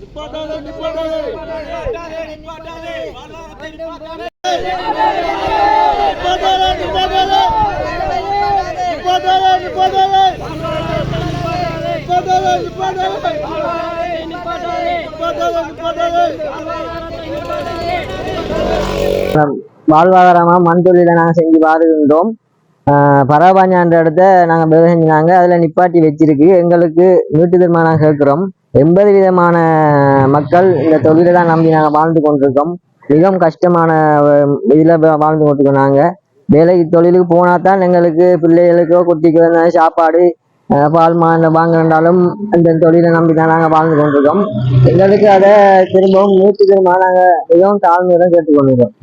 నిప్పడాలి నిప్పడాలి నిప్పడాలి నిప్పడాలి வாழ்வாதாரமாக மண் தொழிலை நாங்கள் செஞ்சு பாருகின்றோம் பரவாஞ்சான்ற இடத்த நாங்கள் வேலை செஞ்சாங்க அதில் நிப்பாட்டி வச்சிருக்கு. எங்களுக்கு வீட்டு திரும்ப நாங்கள் கேட்குறோம். எண்பது விதமான மக்கள் இந்த தொழிலை தான் நம்பி நாங்கள் வாழ்ந்து கொண்டிருக்கோம். மிகவும் கஷ்டமான இதில் வாழ்ந்து கொண்டிருக்கோம் நாங்கள் வேலைக்கு தொழிலுக்கு போனால் தான் எங்களுக்கு பிள்ளைகளுக்கோ குட்டிக்கோ சாப்பாடு பால் மா வாங்கினாலும் அந்த தொழிலை நம்பி தான் நாங்கள் வாழ்ந்து கொண்டிருக்கோம். எங்களுக்கு அதை திரும்பவும் நூற்றுக்கு திரும்ப நாங்கள் மிகவும் தாழ்மையுடன் கேட்டுக்கொண்டிருக்கோம்